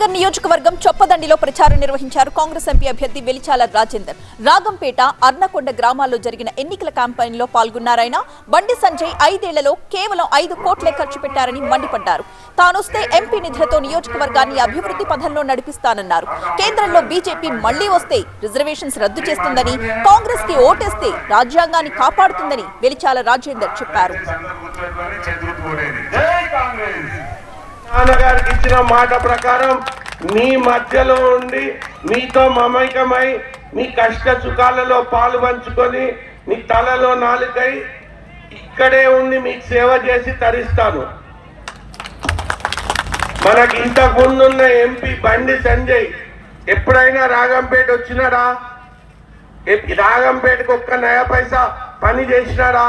నగర్ నియోజకవర్గం చొప్పదండిలో ప్రచారం నిర్వహించారు కాంగ్రెస్ ఎంపీ అభ్యర్థి వెలిచాల రాజేందర్. రాగంపేట అర్నకొండ గ్రామాల్లో జరిగిన ఎన్నికల క్యాంపెయిన్లో పాల్గొన్నారాయన బండి సంజయ్ ఐదేళ్ళలో కేవలం ఐదు కోట్లే ఖర్చు పెట్టారని మండిపడ్డారు. తానొస్తే ఎంపీ నిధులతో నియోజకవర్గాన్ని అభివృద్ధి పథంలో నడిపిస్తానన్నారు. కేంద్రంలో బీజేపీ మళ్ళీ వస్తే రిజర్వేషన్స్ రద్దు చేస్తుందని కాంగ్రెస్కి ఓటేస్తే రాజ్యాంగాన్ని కాపాడుతుందని వెలిచాల రాజేందర్ చెప్పారు. నాన్నగారికి ఇచ్చిన మాట ప్రకారం మీ మధ్యలో ఉండి మీతో మమైకమై మీ కష్ట సుఖాలలో పాలు పంచుకొని మీ తలలో నాలుకై ఇక్కడే ఉండి మీకు సేవ చేసి తరిస్తాను. మనకి ఇంతకు ముందున్న ఎంపీ బండి సంజయ్ ఎప్పుడైనా రాగంపేట వచ్చినాడా? రాగంపేటకు ఒక్క నయా పైసా పని చేసినాడా?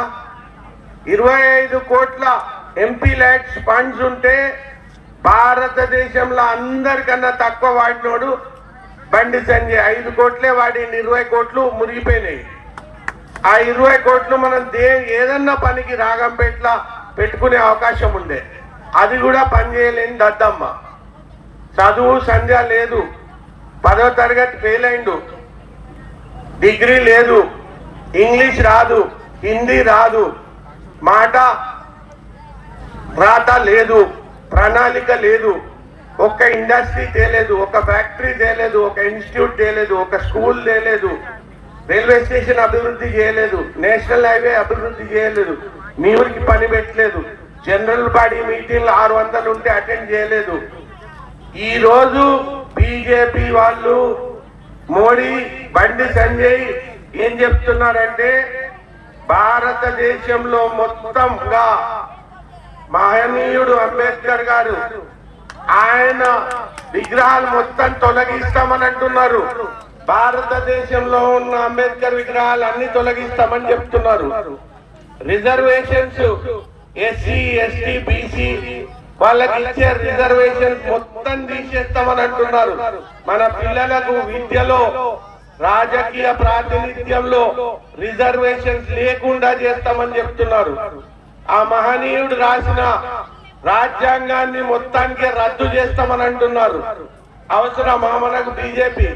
ఇరవై ఐదు కోట్ల ఎంపీ లైట్స్ ఫండ్స్ ఉంటే భారతదేశంలో అందరికన్నా తక్కువ వాడినోడు బండి సంజయ్. ఐదు కోట్లే వాడి ఇరవై కోట్లు మురిగిపోయినాయి. ఆ ఇరవై కోట్లు మనం దే ఏదన్నా పనికి రాగంపేట్ల పెట్టుకునే అవకాశం ఉండే. అది కూడా పనిచేయలేని దద్దమ్మ. చదువు సంధ్య లేదు. పదో తరగతి ఫెయిల్ అయిండు. డిగ్రీ లేదు. ఇంగ్లీష్ రాదు. హిందీ రాదు. మాట రాత లేదు. ప్రణాళిక లేదు. ఒక్క ఇండస్ట్రీ తేలేదు ఒక ఫ్యాక్టరీ తేలేదు ఒక ఇన్స్టిట్యూట్ తేలేదు ఒక స్కూల్ తేలేదు రైల్వే స్టేషన్ అభివృద్ధి చేయలేదు నేషనల్ హైవే అభివృద్ధి చేయలేదు మీ ఊరికి పని పెట్టలేదు జనరల్ బాడీ మీటింగ్లు ఆరు వందలు ఉంటే అటెండ్ చేయలేదు. ఈరోజు బీజేపీ వాళ్ళు మోడీ బండి సంజయ్ ఏం చెప్తున్నారంటే భారతదేశంలో మొత్తంగా మహనీయుడు అంబేద్కర్ గారు ఆయన విగ్రహాలు మొత్తం తొలగిస్తామని అంటున్నారు భారతదేశంలో ఉన్న అంబేద్కర్ విగ్రహాలు అన్ని తొలగిస్తామని చెప్తున్నారు. రిజర్వేషన్స్ ఎస్సీ ఎస్టీ బీసీ వాళ్ళకి ఇచ్చే రిజర్వేషన్ మొత్తం తీసేస్తామని అంటున్నారు మన పిల్లలకు విద్యలో రాజకీయ ప్రాతినిధ్యంలో రిజర్వేషన్స్ లేకుండా చేస్తామని చెప్తున్నారు. ఆ మహనీయుడు రాసిన రాజ్యాంగాన్ని మొత్తానికి రద్దు చేస్తామని అంటున్నారు. అవసరమా మనకు బీజేపీ?